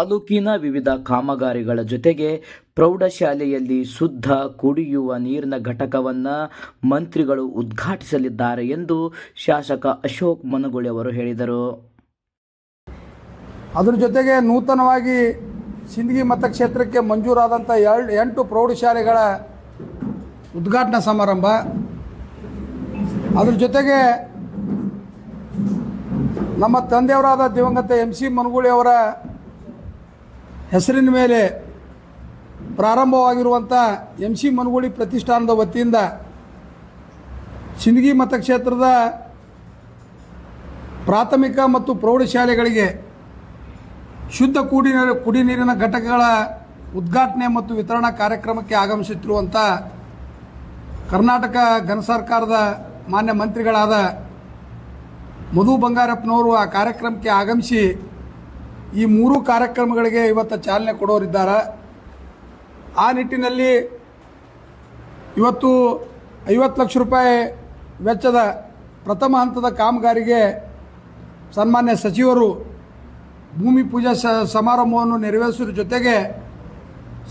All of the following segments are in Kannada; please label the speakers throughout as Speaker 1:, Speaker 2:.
Speaker 1: ತಾಲೂಕಿನ ವಿವಿಧ ಕಾಮಗಾರಿಗಳ ಜೊತೆಗೆ ಪ್ರೌಢಶಾಲೆಯಲ್ಲಿ ಶುದ್ಧ ಕುಡಿಯುವ ನೀರಿನ ಘಟಕವನ್ನು ಮಂತ್ರಿಗಳು ಉದ್ಘಾಟಿಸಲಿದ್ದಾರೆ ಎಂದು ಶಾಸಕ ಅಶೋಕ್ ಮನಗುಳಿ ಅವರು ಹೇಳಿದರು.
Speaker 2: ಅದರ ಜೊತೆಗೆ ನೂತನವಾಗಿ ಸಿಂದಗಿ ಮತಕ್ಷೇತ್ರಕ್ಕೆ ಮಂಜೂರಾದಂಥ ಎರಡು, ಎಂಟು ಪ್ರೌಢಶಾಲೆಗಳ ಉದ್ಘಾಟನಾ ಸಮಾರಂಭ. ಅದ್ರ ಜೊತೆಗೆ ನಮ್ಮ ತಂದೆಯವರಾದ ದಿವಂಗತ ಎಂ ಸಿ ಮನಗುಳಿ ಅವರ ಹೆಸರಿನ ಮೇಲೆ ಪ್ರಾರಂಭವಾಗಿರುವಂಥ ಎಂ ಸಿ ಮನಗೂಳಿ ಪ್ರತಿಷ್ಠಾನದ ವತಿಯಿಂದ ಸಿಂದಗಿ ಮತಕ್ಷೇತ್ರದ ಪ್ರಾಥಮಿಕ ಮತ್ತು ಪ್ರೌಢಶಾಲೆಗಳಿಗೆ ಶುದ್ಧ ಕುಡಿ ಕುಡಿ ನೀರಿನ ಘಟಕಗಳ ಉದ್ಘಾಟನೆ ಮತ್ತು ವಿತರಣಾ ಕಾರ್ಯಕ್ರಮಕ್ಕೆ ಆಗಮಿಸುತ್ತಿರುವಂಥ ಕರ್ನಾಟಕ ಘನ ಸರ್ಕಾರದ ಮಾನ್ಯ ಮಂತ್ರಿಗಳಾದ ಮಧು ಬಂಗಾರಪ್ಪನವರು ಆ ಕಾರ್ಯಕ್ರಮಕ್ಕೆ ಆಗಮಿಸಿ ಈ ಮೂರು ಕಾರ್ಯಕ್ರಮಗಳಿಗೆ ಇವತ್ತು ಚಾಲನೆ ಕೊಡೋರಿದ್ದಾರೆ? ಆ ನಿಟ್ಟಿನಲ್ಲಿ ಇವತ್ತು ಐವತ್ತು ಲಕ್ಷ ರೂಪಾಯಿ ವೆಚ್ಚದ ಪ್ರಥಮ ಹಂತದ ಕಾಮಗಾರಿಗೆ ಸನ್ಮಾನ್ಯ ಸಚಿವರು ಭೂಮಿ ಪೂಜಾ ಸ ಸಮಾರಂಭವನ್ನು ನೆರವೇರಿಸುವ ಜೊತೆಗೆ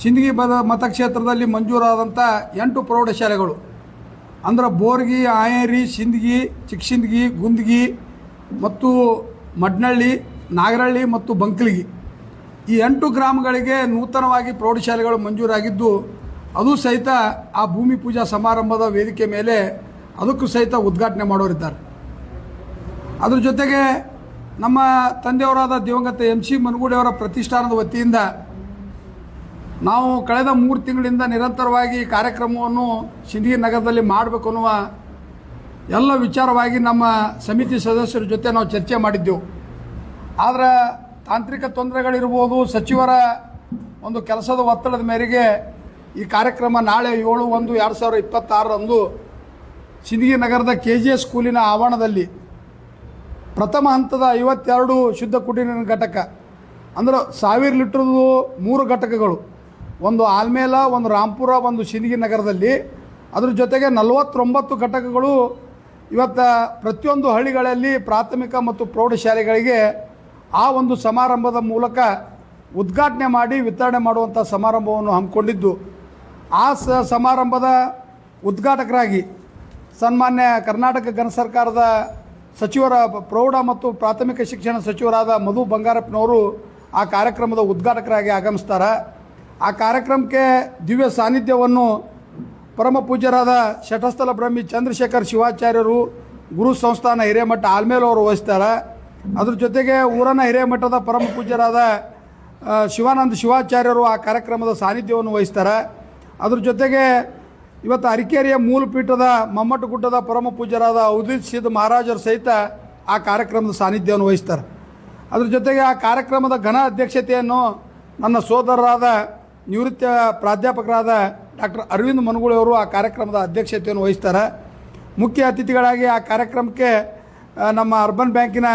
Speaker 2: ಸಿಂದಗಿ ಬದ ಮತಕ್ಷೇತ್ರದಲ್ಲಿ ಮಂಜೂರಾದಂಥ ಎಂಟು ಪ್ರೌಢಶಾಲೆಗಳು. ಅಂದ್ರೆ ಬೋರ್ಗಿ, ಆಯೇರಿ, ಸಿಂದಗಿ ಚಿಕ್ಕಸಿಂದಗಿ ಗುಂದಗಿ ಮತ್ತು ಮಡ್ನಳ್ಳಿ ನಾಗರಹಳ್ಳಿ ಮತ್ತು ಬಂಕ್ಲಿಗಿ ಈ ಎಂಟು ಗ್ರಾಮಗಳಿಗೆ ನೂತನವಾಗಿ ಪ್ರೌಢಶಾಲೆಗಳು ಮಂಜೂರಾಗಿದ್ದು, ಅದು ಸಹಿತ ಆ ಭೂಮಿ ಪೂಜಾ ಸಮಾರಂಭದ ವೇದಿಕೆ ಮೇಲೆ ಅದಕ್ಕೂ ಸಹಿತ ಉದ್ಘಾಟನೆ ಮಾಡೋರಿದ್ದಾರೆ. ಅದ್ರ ಜೊತೆಗೆ ನಮ್ಮ ತಂದೆಯವರಾದ ದಿವಂಗತ ಎಂ ಸಿ ಮನಗೂಡಿಯವರ ಪ್ರತಿಷ್ಠಾನದ ವತಿಯಿಂದ ನಾವು ಕಳೆದ ಮೂರು ತಿಂಗಳಿಂದ ನಿರಂತರವಾಗಿ ಕಾರ್ಯಕ್ರಮವನ್ನು ಸಿಂಧಿ ನಗರದಲ್ಲಿ ಮಾಡಬೇಕು ಅನ್ನುವ ಎಲ್ಲ ವಿಚಾರವಾಗಿ ನಮ್ಮ ಸಮಿತಿ ಸದಸ್ಯರ ಜೊತೆ ನಾವು ಚರ್ಚೆ ಮಾಡಿದ್ದೆವು. ಆದರೆ ತಾಂತ್ರಿಕ ತೊಂದರೆಗಳಿರ್ಬೋದು, ಸಚಿವರ ಒಂದು ಕೆಲಸದ ಒತ್ತಡದ ಮೇರೆಗೆ ಈ ಕಾರ್ಯಕ್ರಮ ನಾಳೆ ಏಳು ಒಂದು, ಎರಡು ಸಾವಿರದ ಇಪ್ಪತ್ತಾರರಂದು ಸಿಂದಗಿ ನಗರದ ಕೆ ಜಿ ಎಸ್ ಸ್ಕೂಲಿನ ಆವರಣದಲ್ಲಿ ಪ್ರಥಮ ಹಂತದ ಐವತ್ತೆರಡು ಶುದ್ಧ ಕುಡಿಯ ಘಟಕ, ಅಂದ್ರೆ ಸಾವಿರ ಲೀಟ್ರದ್ದು ಮೂರು ಘಟಕಗಳು, ಒಂದು ಆಲ್ಮೇಲ, ಒಂದು ರಾಂಪುರ ಒಂದು ಸಿಂದಗಿ ನಗರದಲ್ಲಿ ಅದ್ರ ಜೊತೆಗೆ ನಲವತ್ತೊಂಬತ್ತು ಘಟಕಗಳು ಇವತ್ತು ಪ್ರತಿಯೊಂದು ಹಳ್ಳಿಗಳಲ್ಲಿ ಪ್ರಾಥಮಿಕ ಮತ್ತು ಪ್ರೌಢಶಾಲೆಗಳಿಗೆ ಆ ಒಂದು ಸಮಾರಂಭದ ಮೂಲಕ ಉದ್ಘಾಟನೆ ಮಾಡಿ ವಿತರಣೆ ಮಾಡುವಂಥ ಸಮಾರಂಭವನ್ನು ಹಮ್ಮಿಕೊಂಡಿದ್ದು, ಆ ಸಮಾರಂಭದ ಉದ್ಘಾಟಕರಾಗಿ ಸನ್ಮಾನ್ಯ ಕರ್ನಾಟಕ ಘನ ಸರ್ಕಾರದ ಸಚಿವರ ಪ್ರೌಢ ಮತ್ತು ಪ್ರಾಥಮಿಕ ಶಿಕ್ಷಣ ಸಚಿವರಾದ ಮಧು ಬಂಗಾರಪ್ಪನವರು ಆ ಕಾರ್ಯಕ್ರಮದ ಉದ್ಘಾಟಕರಾಗಿ ಆಗಮಿಸ್ತಾರೆ. ಆ ಕಾರ್ಯಕ್ರಮಕ್ಕೆ ದಿವ್ಯ ಸಾನ್ನಿಧ್ಯವನ್ನು ಪರಮ ಪೂಜ್ಯರಾದ ಶಟಸ್ಥಲ ಬ್ರಹ್ಮಿ ಚಂದ್ರಶೇಖರ್ ಶಿವಾಚಾರ್ಯರು, ಗುರು ಸಂಸ್ಥಾನ ಹಿರೇಮಠ ಆಲ್ಮೇಲ್ ಅವರು ವಹಿಸ್ತಾರೆ. ಅದ್ರ ಜೊತೆಗೆ ಊರನ ಹಿರೇಮಠದ ಪರಮ ಪೂಜ್ಯರಾದ ಶಿವಾನಂದ ಶಿವಾಚಾರ್ಯರು ಆ ಕಾರ್ಯಕ್ರಮದ ಸಾನ್ನಿಧ್ಯವನ್ನು ವಹಿಸ್ತಾರೆ. ಅದ್ರ ಜೊತೆಗೆ ಇವತ್ತು ಅರಿಕೇರಿಯ ಮೂಲಪೀಠದ ಮಮ್ಮಟ ಗುಡ್ಡದ ಪರಮ ಪೂಜ್ಯರಾದ ಉದಿತ್ ಸಿದ್ ಮಹಾರಾಜರು ಸಹಿತ ಆ ಕಾರ್ಯಕ್ರಮದ ಸಾನ್ನಿಧ್ಯವನ್ನು ವಹಿಸ್ತಾರೆ. ಅದ್ರ ಜೊತೆಗೆ ಆ ಕಾರ್ಯಕ್ರಮದ ಘನ ಅಧ್ಯಕ್ಷತೆಯನ್ನು ನನ್ನ ಸೋದರರಾದ ನಿವೃತ್ತ ಪ್ರಾಧ್ಯಾಪಕರಾದ ಡಾಕ್ಟರ್ ಅರವಿಂದ್ ಮನಗುಳಿಯವರು ಆ ಕಾರ್ಯಕ್ರಮದ ಅಧ್ಯಕ್ಷತೆಯನ್ನು ವಹಿಸ್ತಾರೆ. ಮುಖ್ಯ ಅತಿಥಿಗಳಾಗಿ ಆ ಕಾರ್ಯಕ್ರಮಕ್ಕೆ ನಮ್ಮ ಅರ್ಬನ್ ಬ್ಯಾಂಕಿನ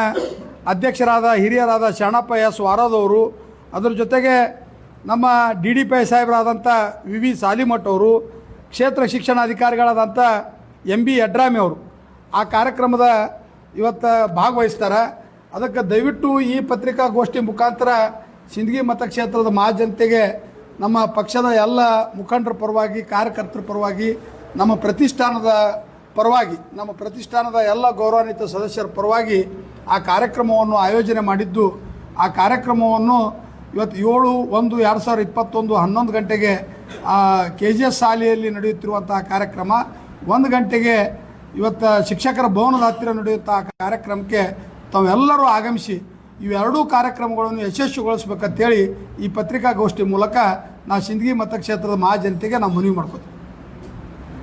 Speaker 2: ಅಧ್ಯಕ್ಷರಾದ ಹಿರಿಯರಾದ ಶರಣಪ್ಪ ಎಸ್ ವಾರದವರು, ಅದರ ಜೊತೆಗೆ ನಮ್ಮ ಡಿ ಡಿ ಪಿ ಸಾಹೇಬರಾದಂಥ ವಿ ವಿ ಸಾಲಿಮಠ್ ಅವರು, ಕ್ಷೇತ್ರ ಶಿಕ್ಷಣಾಧಿಕಾರಿಗಳಾದಂಥ ಎಂ ಬಿ ಯಡ್ರಾಮಿ ಅವರು ಆ ಕಾರ್ಯಕ್ರಮದ ಇವತ್ತು ಭಾಗವಹಿಸ್ತಾರೆ. ಅದಕ್ಕೆ ದಯವಿಟ್ಟು ಈ ಪತ್ರಿಕಾಗೋಷ್ಠಿ ಮುಖಾಂತರ ಸಿಂದಗಿ ಮತಕ್ಷೇತ್ರದ ಮಹಾಜನತೆಗೆ ನಮ್ಮ ಪಕ್ಷದ ಎಲ್ಲ ಮುಖಂಡರ ಪರವಾಗಿ, ಕಾರ್ಯಕರ್ತರ ಪರವಾಗಿ, ನಮ್ಮ ಪ್ರತಿಷ್ಠಾನದ ಪರವಾಗಿ ನಮ್ಮ ಪ್ರತಿಷ್ಠಾನದ ಎಲ್ಲ ಗೌರವಾನ್ವಿತ ಸದಸ್ಯರ ಪರವಾಗಿ ಆ ಕಾರ್ಯಕ್ರಮವನ್ನು ಆಯೋಜನೆ ಮಾಡಿದ್ದು, ಆ ಕಾರ್ಯಕ್ರಮವನ್ನು ಇವತ್ತು ಏಳು ಒಂದು ಎರಡು ಸಾವಿರದ ಇಪ್ಪತ್ತೊಂದು ಹನ್ನೊಂದು ಗಂಟೆಗೆ ಕೆ ಜಿ ಎಸ್ ಶಾಲೆಯಲ್ಲಿ ನಡೆಯುತ್ತಿರುವಂತಹ ಕಾರ್ಯಕ್ರಮ, ಒಂದು ಗಂಟೆಗೆ ಇವತ್ತು ಶಿಕ್ಷಕರ ಭವನದ ಹತ್ತಿರ ಆ ಕಾರ್ಯಕ್ರಮಕ್ಕೆ ತಾವೆಲ್ಲರೂ ಆಗಮಿಸಿ ಇವೆರಡೂ ಕಾರ್ಯಕ್ರಮಗಳನ್ನು ಯಶಸ್ವಿಗೊಳಿಸ್ಬೇಕಂತೇಳಿ ಈ ಪತ್ರಿಕಾಗೋಷ್ಠಿ ಮೂಲಕ ನಾವು ಸಿಂದಗಿ ಮತಕ್ಷೇತ್ರದ ಮಹಾಜನತೆಗೆ ನಾವು ಮನವಿ ಮಾಡ್ಕೋತೀವಿ